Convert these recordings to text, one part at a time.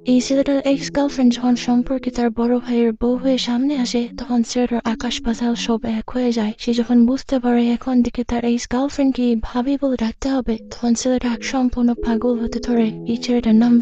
এই ex girlfriend যখন তার বড় ভাইয়ের বউ হয়ে সামনে আসে, তখন ছেলেটার আকাশ পাতাল সব এক হয়ে যায়। সে যখন বুঝতে পারে এখন তার এক্স ভাবি বলে হবে, তখন ছেলেটা সম্পূর্ণ পাগল হতে ধরে। এই ছেলেটার নাম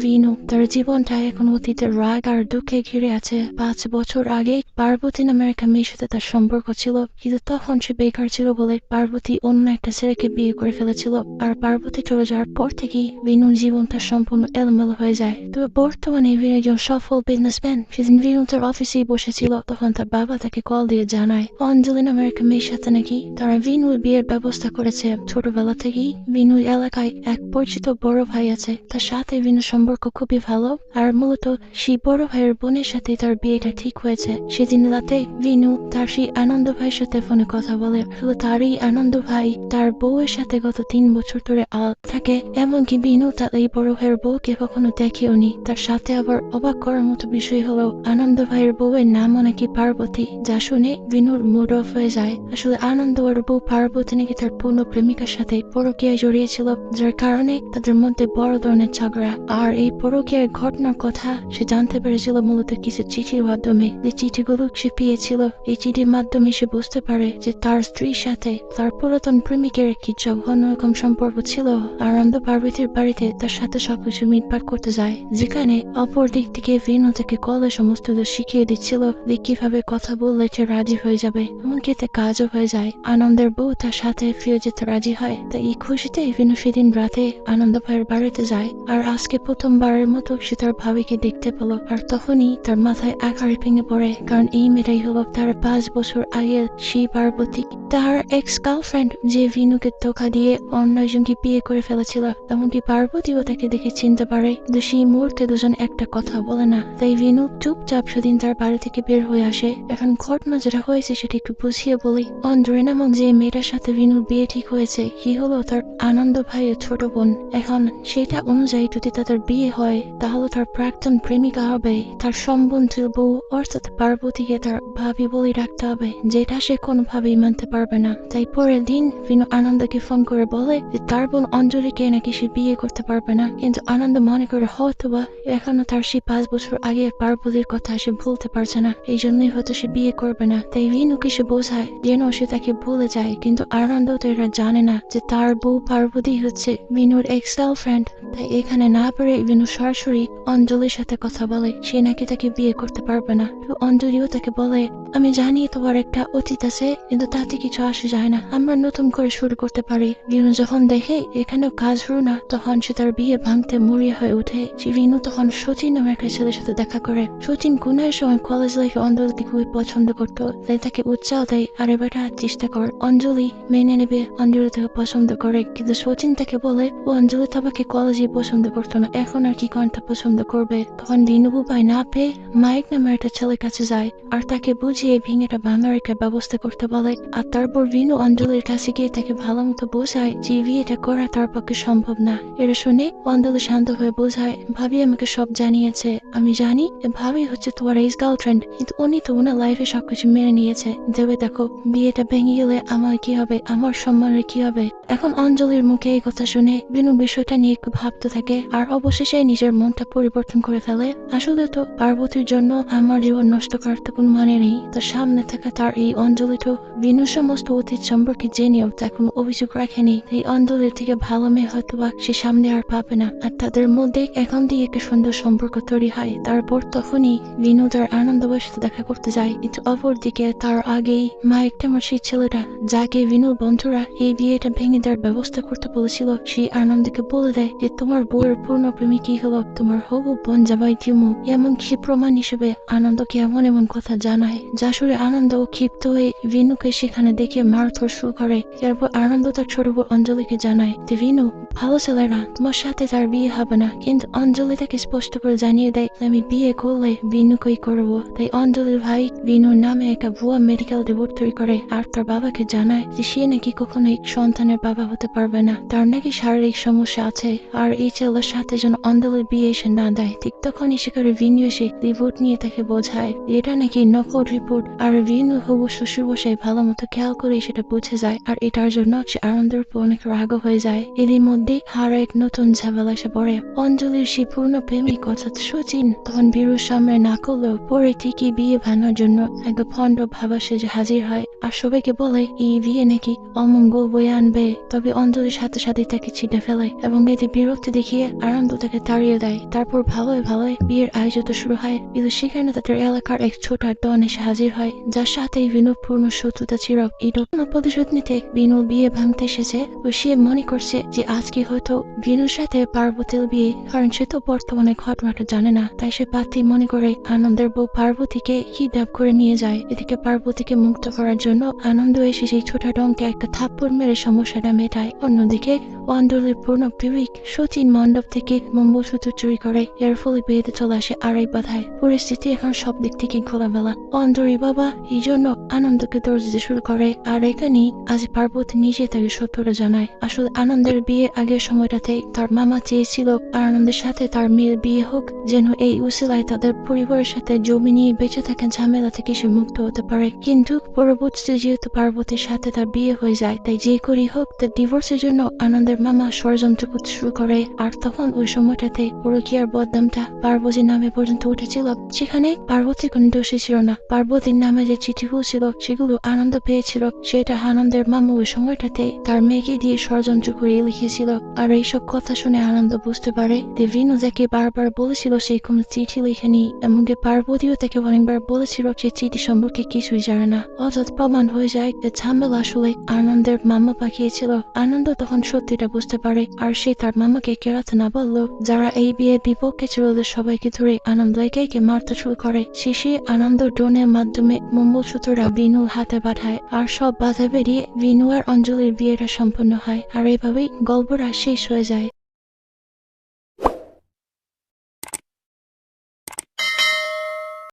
তার জীবনটা এখন অতীতের রাগ আর দুঃখে ঘিরে আছে। পাঁচ বছর আগে পার্বতী নামের একটা মেয়ের সাথে তার সম্পর্ক ছিল, কিন্তু তখন সে বেকার ছিল বলে পার্বতী অন্য একটা ছেলেকে বিয়ে করে ফেলেছিল। আর পার্বতী চলে যাওয়ার পর থেকেই ভিনুর জীবনটা সম্পূর্ণ এলোমেলো হয়ে যায়। তবে বর্তমানে ভিনু একজন সফল বিজনেসম্যান সেদিন ভিনু তার অফিসেই বসেছিল তখন তার বাবা তাকে কল দিয়ে জানায় অঞ্জলি নামের একটা মেয়ের সাথে নাকি তারা ভিনুর বিয়ের ব্যবস্থা করেছে ছোটবেলা থেকেই ভিনুর এলাকায় এক পরিচিত বড় ভাই আছে তার সাথে ভিনুর সম্পর্ক খুবই ভালো আর মূলত সেই বড় ভাইয়ের বোনের সাথে তার বিয়েটা ঠিক হয়েছে সেদিন রাতে ভিনু তার সেই আনন্দ ভাইয়ের সাথে ফোনে কথা বলে শুধু তারই আনন্দ ভাই তার বউয়ের সাথে গত তিন বছর ধরে আলাপ থাকে এমনকি বিনু তার এই বড় ভাইয়ের বউকে কখনো দেখেওনি তার সাথে আবার অবাক করার মতো বিষয় হলো, আনন্দ ভাইয়ের বউয়ের নামও নাকি পার্বতী, যা শুনে বিনুর মুড অফ হয়ে যায়। আসলে আনন্দ আর বউ পার্বতী নাকি তার পূর্ণ প্রেমিকার সাথে পরকীয়ায় জড়িয়েছিল, যার কারণে তাদের মধ্যে বড় ধরনের ঝগড়া। আর এই পরকীয়ার ঘটনার কথা সে জানতে পেরেছিল মূলত কিছু চিঠির মাধ্যমে। যে চিঠিগুলো সে পেয়েছিল, এই চিঠির মাধ্যমে সে বুঝতে পারে যে তার স্ত্রীর সাথে তার পুরাতন প্রেমিকের একটি জঘন্য রকম সম্পর্ক ছিল। আর আনন্দ পার্বতীর বাড়িতে তার সাথে সবকিছু মিটপাট করতে যায়, যেখানে অপর দিক থেকে ভিন্ন থেকে কলে সমস্ত শিখিয়ে দিচ্ছিল যে কীভাবে কথা বললে সে রাজি হয়ে যাবে। এমনকি এতে কাজও হয়ে যায়। আনন্দের বউ তার সাথে ফিরে যেতে রাজি হয়। তাই এই খুশিতে ভিন্ন সেদিন রাতে আনন্দ ভাইয়ের বাড়িতে যায়। আর আজকে প্রথমবারের মতো সে তার ভাবিকে দেখতে পেল। আর তখনই তার মাথায় আঘাত ভেঙে পড়ে। কারণ এই মেয়েটাই হলো তার পাঁচ বছর আগে সেই পার্বতী। তার এক্স গার্লফ্রেন্ড যে ভিনুকে ধোকা দিয়ে অন্য একজনকে বিয়ে করে ফেলেছিল, এমনকি পার্বতীও তাকে দেখে চিনতে পারে কিন্তু সেই মুহূর্তে দুজন একটা কথা বলে না। তাই ভিনু চুপচাপ সেদিন তার বাড়ি থেকে বের হয়ে আসে। এখন ঘটনা যেটা হয়েছে সেটা একটু বুঝিয়ে বলি। অন্ধ্রে নামক যে মেয়েটার সাথে ভিনুর বিয়ে ঠিক হয়েছে কি হলো তার আনন্দ ভাইয়ের ছোট বোন। এখন সেটা অনুযায়ী যদি তাদের বিয়ে হয়, তাহলে তার প্রাক্তন প্রেমিকা হবে, তার সম্বন্ধীয় বউ অর্থাৎ পার্বতীকে তার ভাবি বলে রাখতে হবে, যেটা সে কোনোভাবেই মানতে পারবে না। তাই পরের দিন ভিনু আনন্দকে ফোন করে বলে যে তার বোন অঞ্জলিকে নাকি সে বিয়ে করতে পারবে না। কিন্তু আনন্দ মনে করে হয়তো বা এখনও তার সেই পাঁচ বছর আগে পার্বতীর কথা সে ভুলতে পারছে না। এই জন্যই হয়তো সে বিয়ে করবে না। তাই ভিনুকে সে বোঝায় যেন সে তাকে ভুলে যায়, কিন্তু আনন্দ তো এরা জানে না যে তার বউ পার্বতী হচ্ছে ভিনুর এক্স গার্লফ্রেন্ড তাই এখানে না পেরে ভিনু সরাসরি অঞ্জলির সাথে কথা বলে, সে নাকি তাকে বিয়ে করতে পারবে না। তো অঞ্জলিও তাকে বলে, আমি জানি তোমার একটা অতীত আছে, কিন্তু তাতে কিছু আসে যায় না। আমরা নতুন করে শুরু করতে পারি। ভিনু যখন দেখে, এখানেও কাজ হলো না। তখন সে তার বিয়ে ভাঙতে মরিয়া হয়ে ওঠে। সে ভিনু তখন সচিন নামের একটা ছেলের সাথে দেখা করে সচিন গুণের সময় কলেজ লাইফে অঞ্জলিকে খুবই পছন্দ করতো। তাই তাকে উৎসাহ দেয় আর এবারটা চেষ্টা কর। অঞ্জলি মেনে নেবে অঞ্জলি তাকে পছন্দ করে। কিন্তু সচিন তাকে বলে, ও অঞ্জলি তো কলেজে পছন্দ করতো না। এখন আর কি কোনটা পছন্দ করবে? তখন দিনবু পায় না পেয়ে মাইক নামের একটা ছেলের কাছে যায় আর তাকে বুঝিয়ে ভেঙেটা ভাঙার একটা ব্যবস্থা করতে বলে। আর তারপর ভিনু অঞ্জলির কাছে গিয়ে তাকে ভালো মতো বোঝায় যে বিয়েটা করা তার পক্ষে সম্ভব না। এটা শুনে অঞ্জলি শান্ত হয়ে বোঝায়, ভাবি আমাকে সব জানিয়েছে। আমি জানি ভাবি হচ্ছে তোমার এক্স গার্লফ্রেন্ড কিন্তু উনি তো ওনার লাইফে সবকিছু মেনে নিয়েছে। দেবে দেখো, বিয়েটা ভেঙে গেলে আমার কি হবে? আমার সম্মানের কি হবে? এখন অঞ্জলির মুখে এই কথা শুনে বিনু বিষয়টা নিয়ে একটু ভাবতে থাকে, আর অবশেষে নিজের মনটা পরিবর্তন করে ফেলে। আসলে তো পার্বতীর জন্য আমার জীবন নষ্ট করার তো কোনো মানে নেই। তার সামনে থাকা তার এই অঞ্জলি তো বিনু সমস্ত অতীত সম্পর্কে জেনেও তা কোনো অভিযোগ রাখেনি। এই অঞ্জলির থেকে ভালো মেয়ে হয়তো বা সে সামনে আর পাবে না, আর তাদের মধ্যে এখন দিয়ে একটা সুন্দর সম্পর্ক তৈরি হয়। তারপর তখনই বিনু তার আনন্দবার সাথে দেখা করতে যায়। কিন্তু অপরদিকে তার আগেই মাইক আমার সেই ছেলেটা, যাকে বিনুর বন্ধুরা এই বিয়েটা ভেঙে দেওয়ার ব্যবস্থা করতে বলেছিল, সেই আনন্দকে বলে দেয় যে, তোমার বউয়ের পূর্ণ প্রেমিকই হলো তোমার হবু বোন জামাই দিমু এমন প্রমাণ হিসেবে আনন্দকে এমন এমন কথা জানায়, যা শুনে আনন্দ ক্ষিপ্ত হয়ে বিনুকে সেখানে দেখে মারধর শুরু করে। এরপর আনন্দ তার ছোট বোন অঞ্জলিকে জানায় যে বিনু ভালো ছেলেরা, তোমার সাথে তার বিয়ে হবে না। কিন্তু অঞ্জলি তাকে স্পষ্ট করে জানিয়ে দেয়, আমি বিয়ে করলে বিনুকেই করব? তাই অঞ্জলির ভাই বিনুর নামে একটা ভুয়া মেডিকেল রিপোর্ট তৈরি করে আর তার বাবাকে জানায় যে সে নাকি কখনোই সন্তানের বাবা হতে পারবে না। তার নাকি শারীরিক সমস্যা আছে আর এই ছেলের সাথে যেন অঞ্জলির বিয়ে এসে না দেয়। ঠিক তখনই সেখানে ভিনু এসে রিপোর্ট নিয়ে তাকে বোঝায় এটা নাকি নকল রিপোর্ট আর ভিনু হবু শ্বশুর বসে ভালো মতো খেয়াল করে সেটা বুঝে যায় আর এটার জন্য সে আনন্দের উপর অনেক রাগ হয়ে যায়। এরই মধ্যে আরও এক নতুন ঝামেলা এসে পড়ে। অঞ্জলির সেই পূর্ণ প্রেমিক অর্থাৎ সচিন। তখন বীরুর সামনে না করলেও পরে ঠিকই বিয়ে ভাঙার জন্য এক ভণ্ড ভাবা সেজে হাজির হয়। আর সবাইকে বলে এই বিয়ে নাকি অমঙ্গল বয়ে আনবে? তবে অঞ্জলির সাথে সাথে তাকে ছিটে ফেলে এবং এতে বিরক্তি দেখিয়ে আনন্দ তাকে তাড়িয়ে দেয়। তারপর ভালোই ভালোই বিয়ের আয়োজন শুরু হয়। কিন্তু সেখানে তাদের এলাকার এক ছোট ডন এসে হাজির হয়, যার সাথে বিনু পূর্ণ শত্রুতা ছিল এই ঘটনা প্রতিশোধ নিতে বিনু বিয়ে ভাঙতে এসেছে ও সে মনে করছে যে আজকে হয়তো বিনুর সাথে পার্বতীর বিয়ে, কারণ সে তো বর্তমানে ঘটনাটা জানে না, তাই সে পাতি মনে করে আনন্দের বউ পার্বতীকে কিডন্যাপ করে নিয়ে যায়। এদিকে পার্বতীকে মুক্ত করার জন্য আনন্দ এসে সেই ছোট ডংকে একটা থাপ্পড় মেরে সমস্যাটা মেটায়। অন্যদিকে অঞ্জলির পূর্ণ প্রেমিক সচিন মণ্ডপ থেকে মঙ্গলসূত্র চুরি করে, এর ফলে বিয়েতে চলে আসে আড়াই বাধায়। পরিস্থিতি এখন সব দিক থেকে খোলামেলা। অঞ্জলি বাবা এই জন্য আনন্দকে দৌড় দিতে শুরু করে, আর এখানেই আজ পার্বতী নিজে তাকে সত্যটা জানায়। আসলে আনন্দের বিয়ে আগের সময়টাতে তার মামা চেয়েছিল আনন্দের সাথে তার মেয়ের বিয়ে হোক, যেন এই উসিলায় তাদের পরিবারের সাথে জমি নিয়ে বেঁচে থাকা ঝামেলা থেকে সে মুক্ত হতে পারে। কিন্তু পরবর্তীতে যেহেতু পার্বতীর সাথে তার বিয়ে হয়ে যায়, তাই যে করেই হোক, তার ডিভোর্সের জন্য আনন্দের মামা ষড়যন্ত্র করতে শুরু করে। আর তখন ওই সময়টাতে পরকিয়ার বদনামটা পার্বতীর নামে পর্যন্ত উঠেছিল। সেখানে পার্বতী কোনো দোষী ছিল না। পার্বতীর নামে যে চিঠিগুলো ছিল সেগুলো আনন্দ পেয়েছিল। সেটা আনন্দের মামা ওই সময়টাতে তার মেয়েকে দিয়ে ষড়যন্ত্র করে লিখেছিল। আর এইসব কথা শুনে আনন্দ বুঝতে পারে যে ভিনু যাকে বারবার বলেছিল সেই কোনো চিঠি লিখেনি, এমনকি পার্বতীও তাকে অনেকবার বলেছিল সে চিঠি সম্পর্কে কিছুই জানে না। অর্থাৎ প্রমাণ হয়ে যায় যে ঝামেলা আসলে আনন্দের মামা পাঠিয়েছিল। আনন্দ তখন সত্যিটা বুঝতে পারে, আর সে তার মামাকে কেরাতে না বলল যারা এই বিয়ে বিপক্ষে ছিল সবাইকে ধরে আনন্দ একে মারতে শুরু করে। শেষে আনন্দ ড্রোনের মাধ্যমে মঙ্গলসূত্ররা বিনুর হাতে পাঠায়, আর সব বাধা বেরিয়ে বিনু আর অঞ্জলির বিয়েটা সম্পন্ন হয়, আর এভাবেই গল্পটা শেষ হয়ে যায়।